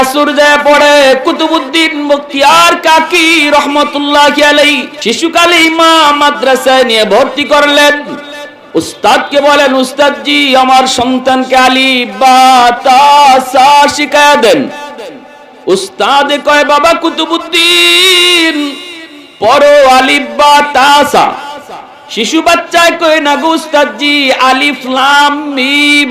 আসর যায় কুতুবুদ্দিন মুক্তিয়ার কাকি রহমতুল্লাহ নিয়ে ভর্তি করলেন। উস্তাদকে বলেন আমার সন্তানকে বা দেন। উস্তাদ কয়, বাবা কুতুবুদ্দিন তাসা শিশু বাচ্চায় কয়, না গো উস্তাদ জি আলিফ লাম মিম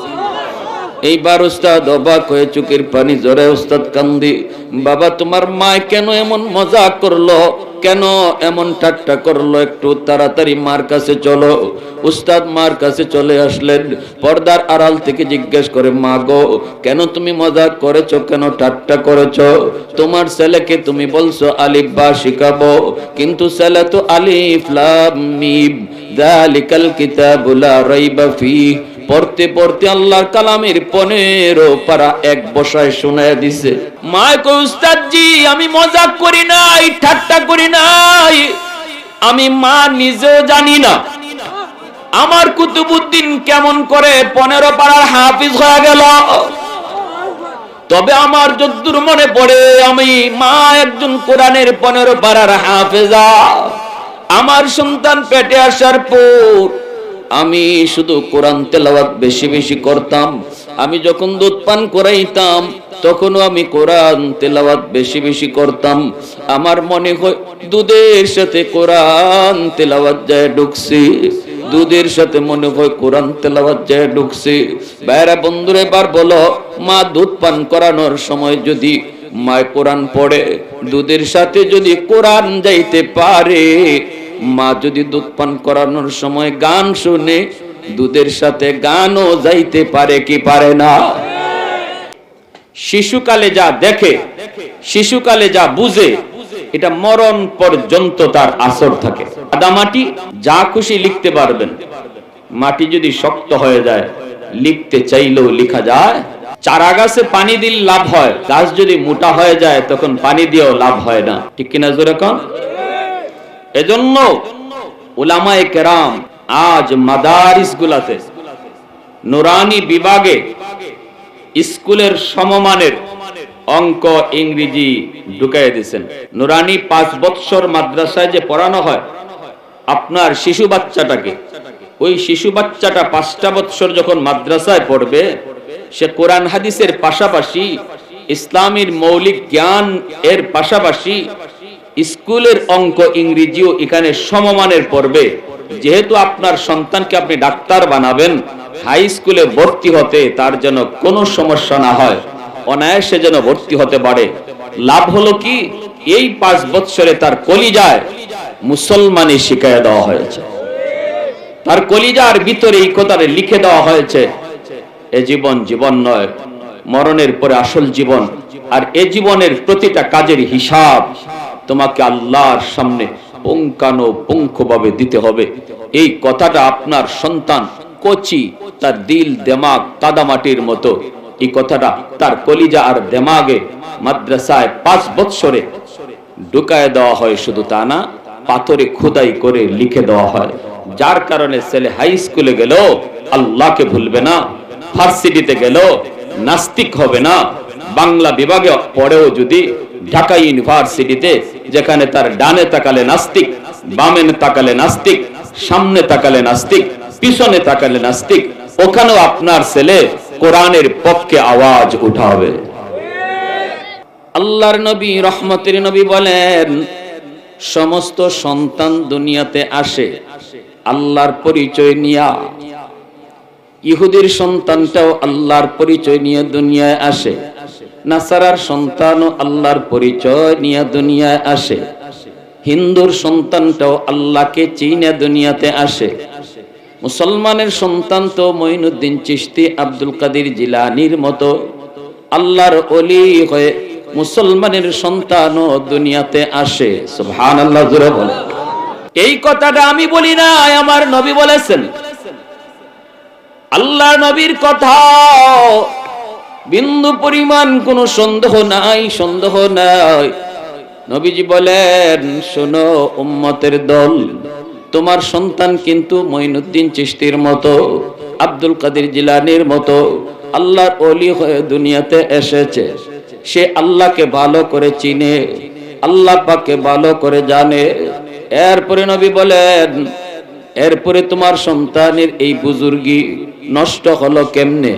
এইবার উস্তাদ অবাক হয়ে চোখের পানি জরে উস্তাদ কান্দি, বাবা, তোমার মা কেন এমন মজা করল? কেন এমন ঠাট্টা করল? একটু তাড়াতাড়ি মার কাছে চলো। উস্তাদ মার কাছে চলে আসলেন, পর্দার আড়াল থেকে জিজ্ঞেস করে, মা গো, কেন তুমি মজা করেছ? কেন ঠাট্টা করেছ? তোমার ছেলেকে তুমি বলছো আলিফ বা শিখাবো? কিন্তু ছেলে তো আলিফ লাম মিম যালিকাল কিতাবুল রাইবা ফিহ। পড়তে পড়তে আল্লাহর কালামের পনেরো পারা এক বসায় শোনায় দিছে, মায় কই উস্তাদ জি আমি মজাক করি নাই, ঠাট্টা করি নাই। আমি মা নিজেও জানি না। আমার কুতুবুদ্দিন কেমন করে পনেরো পাড়ার হাফিজ হয়ে গেল। তবে আমার যদ্দুর মনে পড়ে, আমি মা একজন কোরআনের পনেরো পাড়ার হাফেজা। আমার সন্তান পেটে আসার পর আমি শুধু কোরআন তেলাওয়াত বেশি বেশি করতাম। আমি যখন দুধ পান করাইতাম, তখনও আমি কোরআন তেলাওয়াত বেশি বেশি করতাম। আমার মনে হয় দুধের সাথে কোরআন তেলাওয়াত যায় ঢুকছি। দুধের সাথে মনে হয় কোরআন তেলাওয়াত যায় ঢুকছি। বাইরা বন্ধুরে, এবার বলো, মা দুধ পান করানোর সময় যদি মায় কোরআন পড়ে, দুধের সাথে যদি কোরআন যাইতে পারে মা যদি দুধ পান করানোর সময় গান শুনে, দুধের সাথে গানও যাইতে পারে কি পারে না? শিশুকালে যা দেখে, শিশুকালে যা বুঝে, এটা মরণ পর্যন্ত তার আসর থাকে। মাটি যা খুশি লিখতে পারবেন। মাটি যদি শক্ত হয়ে যায়, লিখতে চাইলেও লিখা যায়। চারা গাছে পানি দিলে লাভ হয়, গাছ যদি মোটা হয়ে যায়, তখন পানি দিয়েও লাভ হয় না। ঠিক কিনা জোরে কন? এজন্য উলামায়ে কেরাম আজ মাদারিস গুলাতে নুরানি বিভাগে স্কুলের সমমানের অঙ্ক ইংরেজি ঢুকাই দিয়েছেন। নুরানি পাঁচ বৎসর মাদ্রাসায় যে পড়ানো হয়, আপনার শিশু বাচ্চাটাকে, ওই শিশু বাচ্চাটা পাঁচটা বৎসর যখন মাদ্রাসায় পড়বে, সে কোরআন হাদিসের পাশাপাশি ইসলামের মৌলিক জ্ঞান এর পাশাপাশি স্কুলের অঙ্ক ইংরেজিও এখানে সমমানের পড়বে যেহেতু আপনার সন্তানকে আপনি ডাক্তার বানাবেন, হাই স্কুলে ভর্তি হতে তার যেন কোনো সমস্যা না হয়, অনায়াসে যেন ভর্তি হতে পারে। লাভ হলো কি, এই পাঁচ বৎসরে তার কলিজায় মুসলমানি শিখায় দেওয়া হয়েছে। তার কলিজার ভিতরে এই কথাটা লিখে দেওয়া হয়েছে, এ জীবন জীবন নয়, মরণের পরে আসল জীবন, আর এ জীবনের প্রতিটা কাজের হিসাব তোমাকে আল্লাহর সামনে পুঙ্খানো পুঙ্খভাবে দিতে হবে। এই কথাটা আপনার সন্তান, কচি, তার দিল, দেমাগ, কাদামাটির মতো। এই কথাটা তার কলিজা আর দেমাগে মাদ্রাসায় পাঁচ বৎসরে ঢুকায় দেওয়া হয়, শুধু তা না, পাথরে খোদাই করে লিখে দেওয়া হয়। যার কারণে ছেলে হাই স্কুলে গেল আল্লাহকে ভুলবে না, ভার্সিটিতে গেল নাস্তিক হবে না। বাংলা বিভাগে পড়েও যদি ঢাকা ইউনিভার্সিটিতে, যেখানে তার ডানে তাকালে নাস্তিক, বামে তাকালে নাস্তিক, সামনে তাকালে নাস্তিক, পিছনে তাকালে নাস্তিক, ওখানেও আপনার ছেলে কোরআনের পক্ষে আওয়াজ উঠাবে। আল্লাহর নবী, রহমতের নবী বলেন, সমস্ত সন্তান দুনিয়াতে আসে, আল্লাহর পরিচয় নিয়া। ইহুদির সন্তানটাও আল্লাহর পরিচয় নিয়ে দুনিয়ায় আসে। নাসারার সন্তানও আল্লাহর পরিচয় নিয়ে দুনিয়ায় আসে। হিন্দুর সন্তানটাও আল্লাহকে চিনে দুনিয়াতে আসে। মুসলমানের সন্তান তো মঈনুদ্দিন চিশতি আব্দুল কাদের জিলানির মতো। আল্লাহর অলি হয়ে মুসলমানের সন্তানও দুনিয়াতে আসে। সুবহানাল্লাহ, জোরে বলে এই কথাটা আমি বলি না আমার নবী বলেছেন। আল্লাহ নবীর কথা বিন্দু পরিমাণ কোনো সন্দেহ নাই সন্দেহ নাই। নবীজি বলেন, শোনো, উম্মতের দল, তোমার সন্তান কিন্তু মঈনুদ্দিন চিশতির মতো, আব্দুল কাদের জিলানির মতো, আল্লাহর অলি হয়ে দুনিয়াতে এসেছে। সে আল্লাহকে ভালো করে চিনে, আল্লাহ পাকে ভালো করে জানে। এরপরে নবী বলেন, এরপরে তোমার সন্তানের এই বুজুর্গি নষ্ট হলো কেমনে?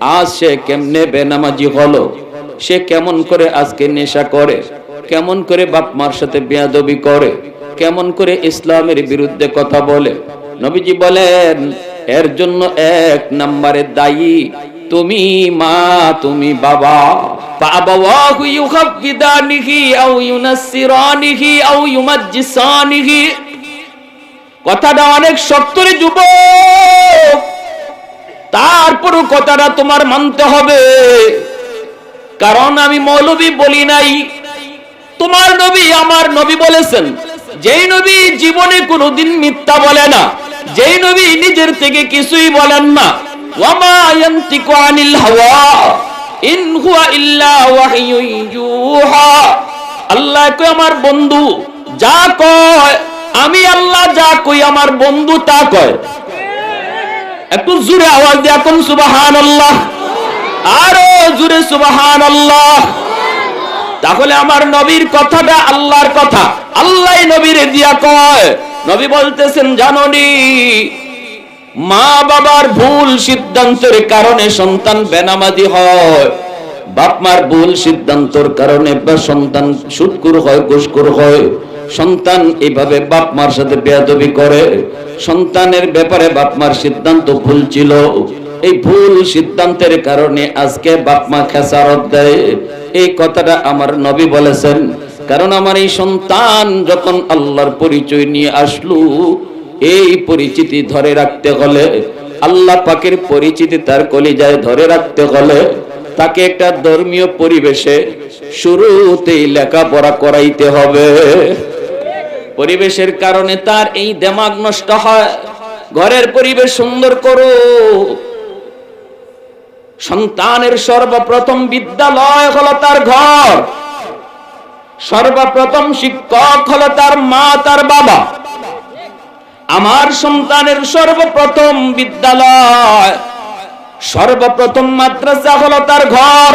আজ সে কেমনে বেনামাজি হলো? সে কেমন করে আজকে নেশা করে? কেমন করে বাপ মার সাথে বেয়াদবি করে? কেমন করে ইসলামের বিরুদ্ধে কথা বলে? নবীজি বলেন, এর জন্য এক নম্বরে দায়ী তুমি মা, তুমি বাবা। কথাটা অনেক সত্তরে যুবক। তারপরও কথাটা তোমার মানতে হবে। কারণ আমি মৌলবী বলি নাই। তোমার নবী আমার নবী বলেছেন, যেই নবী জীবনে কোনোদিন মিথ্যা বলে না, যেই নবী নিজের থেকে কিছুই বলেন না। আল্লাহ কই আমার বন্ধু যা কয়, আমি আল্লাহ যা কই, আমার বন্ধু তা কয়। একটু জোরে আওয়াজ দিয়ে কোন সুবাহান আল্লাহ আরও জোরে সুবাহান আল্লাহ তাহলে আমার নবীর কথাটা আল্লাহর কথা। আল্লাহ নবীর দিয়া কয়, নবী বলতেছেন জাননি মা বাবার ভুল সিদ্ধান্তের কারণে সন্তান বেনামাজি হয়। বাপ মার ভুল সিদ্ধান্তর কারণে বা সন্তান সুৎকুর হয় ঘুষকুর হয়। সন্তান এইভাবে বাপ মার সাথে বেয়াদবি করে। সন্তানের ব্যাপারে বাপ মার সিদ্ধান্ত ভুল ছিল। এই ভুল সিদ্ধান্তের কারণে আজকে বাপ মা খেসারত দেয়। এই কথাটা আমার নবী বলেছেন। কারণ আমার এই সন্তান যখন আল্লাহর পরিচয় নিয়ে আসলো, এই পরিচিতি ধরে রাখতে হলে, আল্লাহ পাকের পরিচিতি তার কলিজায় ধরে রাখতে হলে, তাকে একটা ধর্মীয় পরিবেশে শুরুতেই লেখাপড়া করাইতে হবে। পরিবেশের কারণে তার এই দেমাগ নষ্ট হয়। ঘরের পরিবেশ সুন্দর করো। সন্তানের সর্বপ্রথম বিদ্যালয় হলো তার ঘর। সর্বপ্রথম শিক্ষক হলো তার মা, তার বাবা। আমার সন্তানের সর্বপ্রথম বিদ্যালয়, সর্বপ্রথম মাদ্রাসা হলো তার ঘর।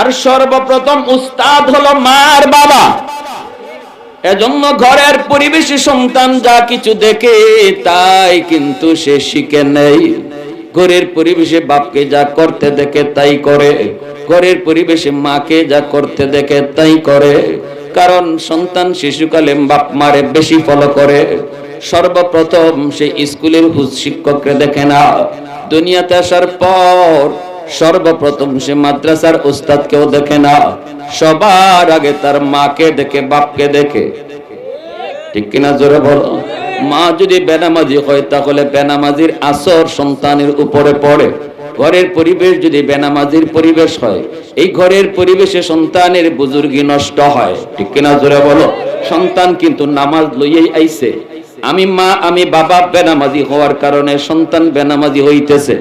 আর সর্বপ্রথম উস্তাদ হলো মার বাবা। এজন্য ঘরের পরিবেশে সন্তান যা কিছু দেখে, তাই কিন্তু সে শিখে নেই। ঘরের পরিবেশে বাপকে যা করতে দেখে, তাই করে। ঘরের পরিবেশে মাকে যা করতে দেখে, তাই করে। কারণ সন্তান শিশুকালে বাপ মারে বেশি ফলো করে। সর্বপ্রথম সে স্কুলের হুজ শিক্ষককে দেখে না। দুনিয়াতে আসার পর সর্বপ্রথম সে মাদ্রাসার উস্তাদকেও দেখে না। সবার আগে তার মাকে দেখে, বাপকে দেখে। ঠিক কিনা জোরে বলো? মা যদি বেনামাজি হয়, তাহলে বেনামাজির আসর সন্তানের উপরে পড়ে। ঘরের পরিবেশ যদি বেনামাজির পরিবেশ হয়, এই ঘরের পরিবেশে সন্তানের বুজুর্গি নষ্ট হয়। ঠিক কিনা জোরে বলো? সন্তান কিন্তু নামাজ লইয়াই আইছে। আমি মা, আমি বাবা বেনামাজি হওয়ার কারণে সন্তান বেনামাজি হইতেছে।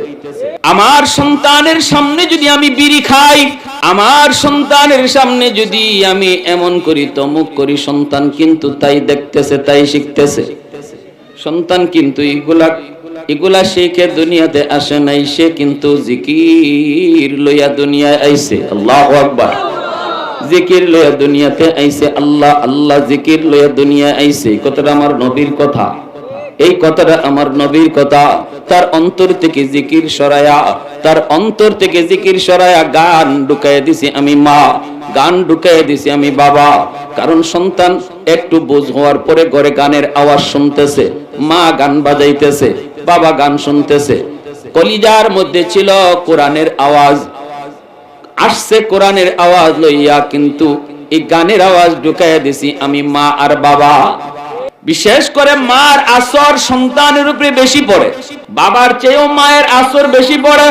আমার সন্তানের সামনে যদি আমি বিড়ি খাই, আমার সন্তানের সামনে যদি আমি এমন করি, তমুক করি, সন্তান কিন্তু তাই দেখতেছে, তাই শিখতেছে। সন্তান কিন্তু এগুলা এগুলা শিখে দুনিয়াতে আসে নাই, সে কিন্তু জিকির লইয়া দুনিয়ায় আইছে। আল্লাহ আকবার। জিকির লইয়া দুনিয়াতে আইছে, আল্লাহ আল্লাহ জিকির লইয়া দুনিয়া আইছে। কথাটা আমার নবীর কথা। এই কথাটা আমার নবীর কথা। তার অন্তর থেকে জিকির সরায়া, তার অন্তর থেকে জিকির সরায়া গান ঢুকাই দিছি আমি মা, গান ঢুকাই দিছি আমি বাবা। কারণ সন্তান একটু বুঝ হওয়ার পরে ঘরে গানের আওয়াজ শুনতেছে, মা গান বাজাইতেছে, বাবা গান শুনতেছে। কলিজার মধ্যে ছিল কোরআনের আওয়াজ। আসছে কোরআনের আওয়াজ লইয়া কিন্তু এই গানের আওয়াজ ঢুকাইয়া দিছি আমি মা আর বাবা। বিশেষ করে মার আসর সন্তানের উপরে বেশি পড়ে। বাবার চেয়েও মায়ের আসর বেশি পড়ে।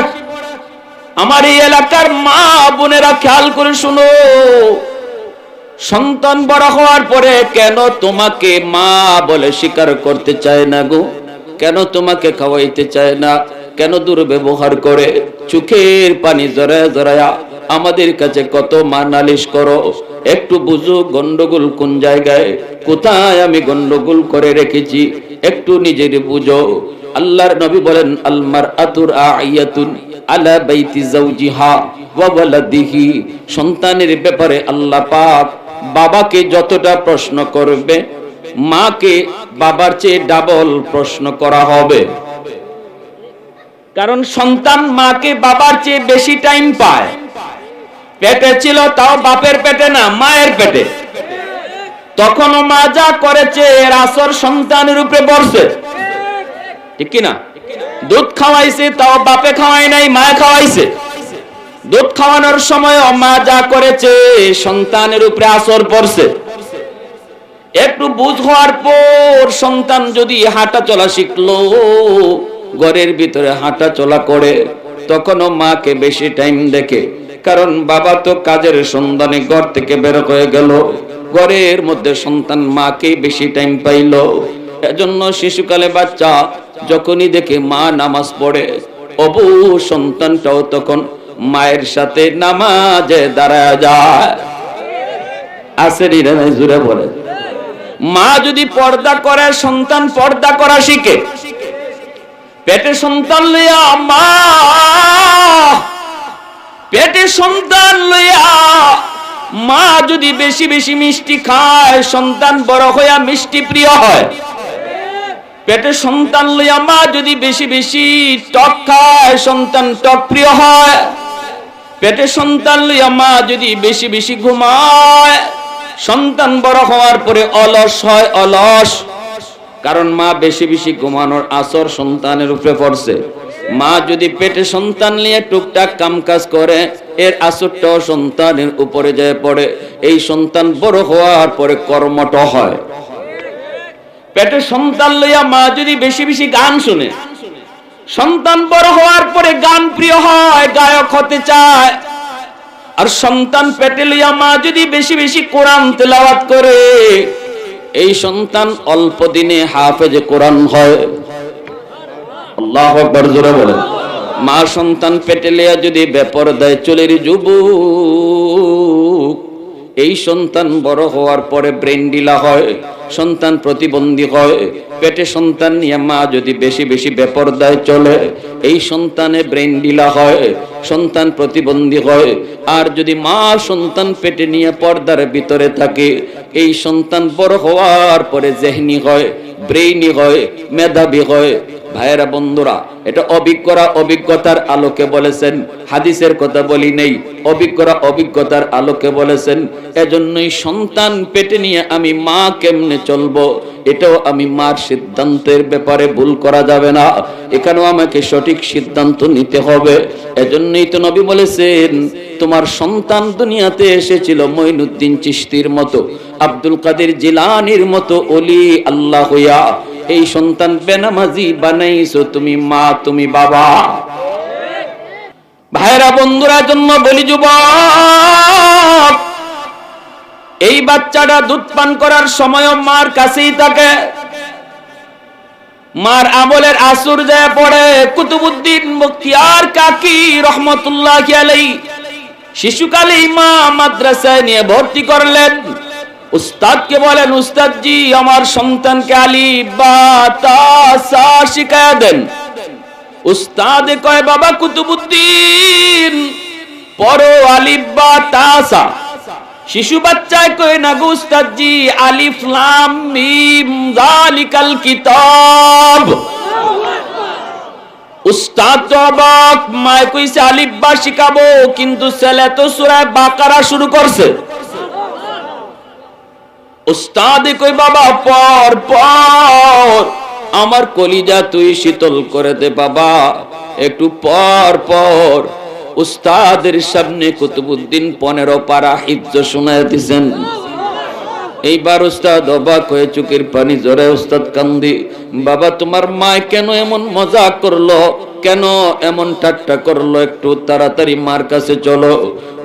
আমার এই এলাকার মা বোনেরা খেয়াল করে শুনো। সন্তান বড় হওয়ার পরে কেন তোমাকে মা বলে স্বীকার করতে চায় না গো? কেন তোমাকে খাওয়াইতে চায় না? কেন দুর্ব্যবহার করে? চোখের পানি জড়ায় জড়ায়া আমাদের কাছে কত মা নালিশ করো। একটু বুঝো গন্ডগোল কোন জায়গায়? কোথায় আমি গন্ডগোল করে রেখেছি? একটু নিজের বুঝো। আল্লাহর নবী বলেন আলমার আতুর আয়াতুন আলা বাইতি জাওজিহা ওয়া ওয়ালাদিহি। সন্তানের ব্যাপারে আল্লাহ পাক বাবাকে যতটা প্রশ্ন করবে, মাকে বাবার চেয়ে ডাবল প্রশ্ন করা হবে। কারণ সন্তান মাকে বাবার চেয়ে বেশি টাইম পায়। পেটে ছিল তাও বাপের পেটে না, মায়ের পেটে। তখনও মা যা করেছে, এর আসর সন্তানের উপরে পড়ছে ঠিক কি না দুধ খাওয়াইছে, তাও বাপে খাওয়াই নাই মায়ে খাওয়াইছে। দুধ খাওয়ানোর সময় মা যা করেছে, সন্তানের উপরে আসর পড়ছে। একটু বুঝ হওয়ার পর সন্তান যদি হাঁটা চলা শিখলো, ঘরের ভিতরে হাঁটা চলা করে, তখনও মাকে বেশি টাইম দেখে। কারণ বাবা তো কাজের সন্ধানে ঘর থেকে বের হয়ে গেল। ঘরের মধ্যে সন্তান মাকে বেশি টাইম পাইল। এজন্য শিশুকালে বাচ্চা যখনই দেখে মা নামাজ পড়ে, অবু সন্তানটাও তখন মায়ের সাথে নামাজে দাঁড়ায় যায়। বলে। মা যদি পর্দা করে, সন্তান পর্দা করা শিখে। পেটে সন্তান লইয়া মা পেটে সন্তান লইয়া মা যদি বেশি বেশি মিষ্টি খায়, সন্তান বড় হইয়া মিষ্টি প্রিয় হয়। পেটে সন্তান লইয়া মা যদি বেশি বেশি টক খায়, সন্তান টক প্রিয় হয়। পেটে সন্তান লইয়া মা যদি বেশি বেশি ঘুমায়, সন্তান বড় হওয়ার পরে অলস হয়, অলস। কারণ মা বেশি বেশি ঘুমানোর আসর সন্তানের উপরে পড়ছে। মা যদি পেটে সন্তান নিয়ে টুকটাক কামকাজ করে, এর আসরটাও সন্তানের উপরে যায় পড়ে। এই সন্তান বড় হওয়ার পরে কর্মট হয়। পেটে সন্তান লইয়া মা যদি বেশি বেশি গান শুনে, সন্তান বড় হওয়ার পরে গান প্রিয় হয়, গায়ক হতে চায়। আর সন্তান পেটে লইয়া মা যদি বেশি বেশি কোরআন তেলাওয়াত করে, এই সন্তান অল্প দিনে হাফেজে কোরআন হয়। আল্লাহ আকবার জোরে বলেন। মা সন্তান পেটে লিয়া যদি বেপর দেয় চলের যুবক, এই সন্তান বড় হওয়ার পরে ব্রেন ডিলা হয়, সন্তান প্রতিবন্ধী হয়, পেটে সন্তান নিয়ে মা যদি বেশি বেশি বেপরদায় চলে, এই সন্তানে ব্রেন ডিলা হয়, সন্তান প্রতিবন্ধী হয়, আর যদি মা সন্তান পেটে নিয়ে পর্দার ভিতরে থাকে, এই সন্তান বড় হওয়ার পরে জেহনি হয়, ব্রেইনি হয়, মেধাবী হয় ভাইয়েরা, বন্ধুরা, এটা অভিজ্ঞরা অভিজ্ঞতার আলোকে বলেছেন, হাদিসের কথা বলি নেই, অভিজ্ঞরা অভিজ্ঞতার আলোকে বলেছেন, এজন্যই সন্তান পেটে নিয়ে আমি মা কেমনে চলবো? এটাও আমি মার সিদ্ধান্তের ব্যাপারে ভুল করা যাবে না, এখানেও আমাকে সঠিক সিদ্ধান্ত নিতে হবে। এজন্যই তো নবী বলেছেন, তোমার সন্তান দুনিয়াতে এসেছিল মঈনুদ্দিন চিশতির মতো, আব্দুল কাদের জিলানির মতো অলি আল্লাহ হইয়া। এই সন্তান বেনামাজি বানাইছো, তুমি মা, তুমি বাবা। ভাইরা বন্ধুরা জন্য বলি যুবক। এই বাচ্চাটা দুধ পান করার সময় মার কাছেই থাকে। মার আমলের আসুর যায় পড়ে, কুতুবুদ্দিন মুখতিয়ার কাকি রহমতুল্লাহ শিশুকালেই মা মাদ্রাসায় নিয়ে ভর্তি করলেন। উস্তাদকে বলেন, উস্তাদজি, আমার সন্তানকে আলি বা তা সা দেন। উস্তাদে কয়, বাবা কুতুবুদ্দিন, পড়ো আলিফ বা তাসা শিশু বাচ্চায় কয়, না গো উস্তাদজি, আলিফ, লাম, মিম যালিকাল কিতাব। উস্তাদ তো অবাক মায় কইছে, আলিফ বা শিখাবো, কিন্তু ছেলে তো সূরা বাকারা শুরু করছে। বাবা আমার কলিজা তুই শীতল করে দে, বাবা, একটু পর পর। উস্তাদের সামনে কুতুবুদ্দিন পনেরো পারা হিফজ শোনায় দিছেন। এইবার উস্তাদ অবাক হয়ে চোখের পানি জোরে উস্তাদ কান্দি, বাবা, তোমার মা কেন এমন মজা করল? কেন এমন ঠাট্টা করল? একটু তাড়াতাড়ি মার কাছে চলো।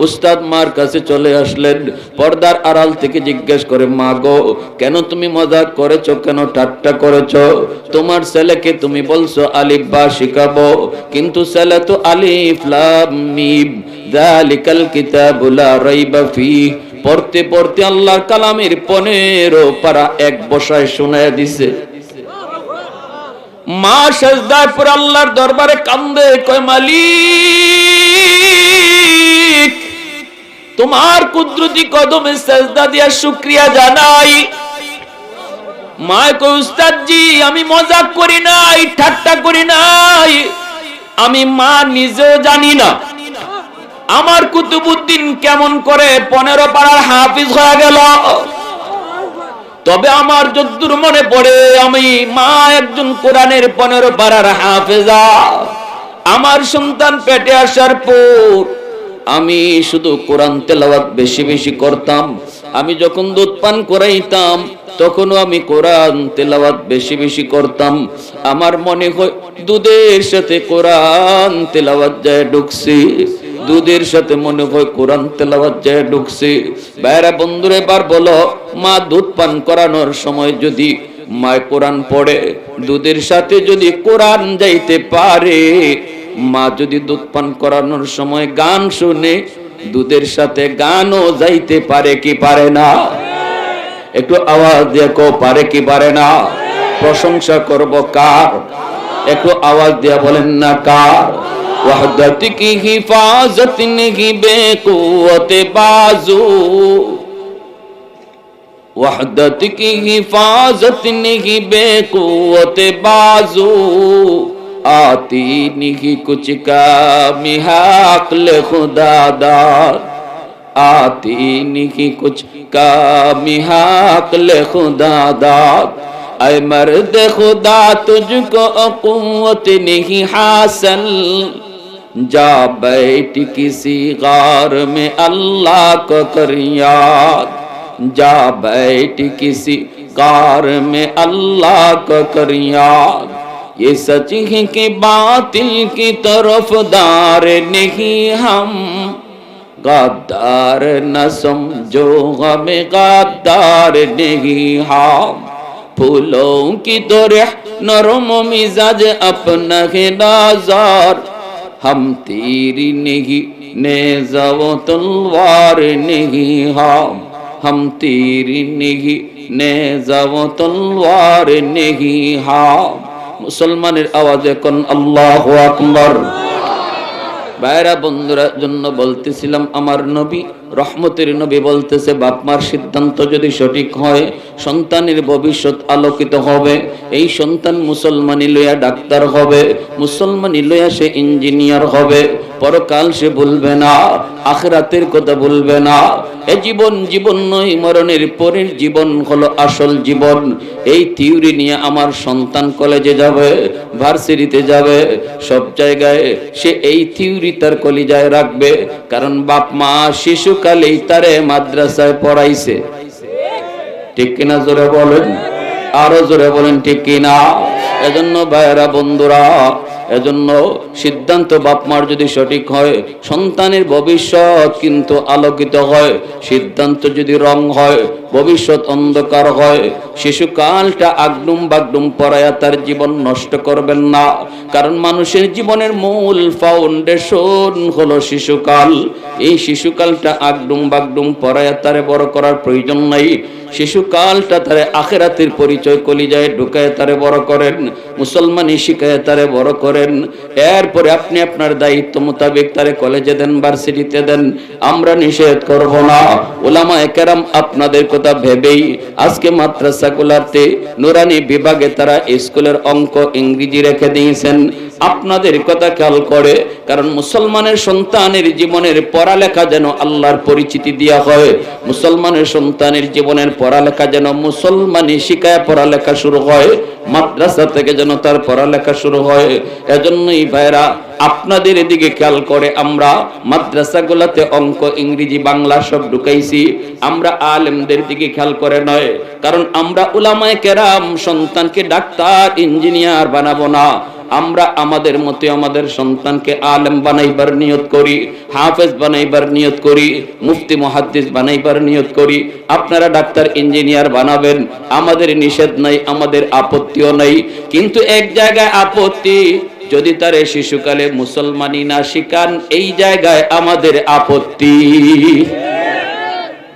উস্তাদ মার কাছে চলে আসলেন, পর্দার আড়াল থেকে জিজ্ঞেস করে, মা গো, কেন তুমি মজা করেছ? কেন ঠাট্টা করেছ? তোমার ছেলেকে তুমি বলছো আলিফ বা শিখাবো, কিন্তু ছেলে তো আলিফ লাম মিম, যালিকাল কিতাবু লা রাইবা ফিহ। পড়তে পড়তে আল্লাহর কালামের পনেরো পারা এক বসায় শোনায় দিছে। মা সেজদায় পর আল্লাহর দরবারে কান্দে, কয়, মালিক, তোমার কুদরতি কদমে সেজদা দিয়া শুক্রিয়া জানাই। মা কই উস্তাদ জি আমি মজা করি নাই, ঠাট্টা করি নাই। আমি মা নিজেও জানি না। আমার কুতুবুদ্দিন কেমন করে পনেরো পাড়ার হাফিজ হয়ে গেল। তবে আমার যদ্দুর মনে পড়ে, আমি মা একজন কোরআনের পনেরো পাড়ার হাফেজা। আমার সন্তান পেটে আসার পর আমি শুধু কোরআন তেলাওয়াত বেশি বেশি করতাম। আমি যখন দুধ পান করাইতাম তখনও আমি কোরআন তেলাওয়াত বেশি বেশি করতাম। আমার মনে হয় দুধের সাথে কোরআন তেলাওয়াত যায় ঢুকছি। দুধের সাথে মনে হয় কোরআন তেলাওয়াত যায় ঢুকছে। বাইরা বন্ধুরে, এবার বলো, মা দুধ পান করানোর সময় যদি মায় কোরআন পড়ে, দুধের সাথে যদি কোরআন যাইতে পারে, মা যদি দুধ পান করানোর সময় গান শুনে, দুধের সাথে গানও যাইতে পারে কি পারে না? একটু আওয়াজ দিয়ে কো, পারে কি পারে না? প্রশংসা করব কার? একটু আওয়াজ দিয়ে বলেন না কার? ওয়াহদাত কি হিফাজত নেহি বেকুতে বাজু? ওয়াহদাত কি হিফাজত নেহি বেকুতে বাজু? আতি নিহি কুচকা মিহাক লে খুদাদার आती नहीं कुछ का मिहाकल खुदादार ऐ मर्द खुदा, तुझको कुवत नहीं हासिल। जा बैठ किसी गार में अल्लाह को कर याद। जा बैठ किसी कार में अल्लाह को कर याद। ये सच है कि बातिल की तरफ़ दार नहीं हम। गद्दार न समझो हमें गद्दार नहीं हम फूलों की तरह नरम मिजाज अपना है नाजार हम तेरी नहीं नेजाव तलवार नहीं हम हम तेरी नहीं नेजाव তলোয়ার নেহি হাম মুসলমানের আওয়াজে কোন আল্লাহু আকবার ভাইরা, বন্ধুরা জন্য বলতেছিলাম, আমার নবী, রহমতের নবী বলতেছে বাপমার সিদ্ধান্ত যদি সঠিক হয়, সন্তানের ভবিষ্যৎ আলোকিত হবে। এই সন্তান মুসলমানি লইয়া ডাক্তার হবে, মুসলমানি লইয়া সে ইঞ্জিনিয়ার হবে। পরকাল সে বলবে না, আখরাতের কথা বলবে না। এ জীবন জীবন নয়, মরণের পরের জীবন হলো আসল জীবন। এই থিওরি নিয়ে আমার সন্তান কলেজে যাবে ভার্সিটিতে যাবে, সব জায়গায় সে এই থিওরি তার কলিজায় রাখবে। কারণ বাপ মা শিশুকালেই তারে মাদ্রাসায় পড়াইছে। ঠিক কিনা জোরে বলেন? আরও জোরে বলেন, ঠিক কিনা? এজন্য ভাইয়েরা, বন্ধুরা এজন্য সিদ্ধান্ত বাপমার যদি সঠিক হয়, সন্তানের ভবিষ্যৎ কিন্তু আলোকিত হয়। সিদ্ধান্ত যদি রং হয়, ভবিষ্যৎ অন্ধকার হয়। শিশুকালটা আগডুম বাগডুম পড়ায়া তার জীবন নষ্ট করবেন না। কারণ মানুষের জীবনের মূল ফাউন্ডেশন হলো শিশুকাল। এই শিশুকালটা আগডুম বাগডুম পড়ায়া তারে বড় করার প্রয়োজন নাই। শিশুকালটা তারে আখেরাতের পরিচয় কলিজায় ঢুকায় তারে বড় করেন। মুসলমানি শিখায় তারে বড় করেন। এরপরে আপনি আপনার দায়িত্ব মোতাবেক তারে কলেজে দেন, ভার্সিটিতে দেন। আমরা নিষেধ করব না। ওলামা একেরাম আপনাদের কথা ভেবেই আজকে মাদ্রাসাগুলাতে নুরানি বিভাগে তারা স্কুলের অঙ্ক ইংরেজি রেখে দিয়েছেন। আপনাদের কথা খেয়াল করে, কারণ মুসলমানের সন্তানের জীবনের পড়ালেখা যেন আল্লাহর পরিচিতি দেওয়া হয়, মুসলমানের সন্তানের জীবনের পড়ালেখা যেন মুসলমানি শিকায় পড়ালেখা শুরু হয়, মাদ্রাসা থেকে যেন তার পড়ালেখা শুরু হয়। এজন্যই ভাইরা আপনাদের এদিকে খেয়াল করে আমরা মাদ্রাসাগুলোতে অঙ্ক, ইংরেজি, বাংলা সব ঢুকাইছি। আমরা আলেমদের দিকে খেয়াল করে নয়, কারণ আমরা উলামায়ে কেরাম সন্তানকে ডাক্তার, ইঞ্জিনিয়ার বানাবো না। আমরা আমাদের মতে আমাদের সন্তানকে আলেম বানাইবার নিয়ত করি, হাফেজ বানাইবার নিয়ত করি, মুফতি, মুহাদ্দিস বানাইবার নিয়ত করি। আপনারা ডাক্তার, ইঞ্জিনিয়ার বানাবেন, আমাদের নিষেধ নাই, আমাদের আপত্তিও নাই। কিন্তু এক জায়গায় আপত্তি, যদি তারে শিশুকালে মুসলমানি না শিখান, এই জায়গায় আমাদের আপত্তি।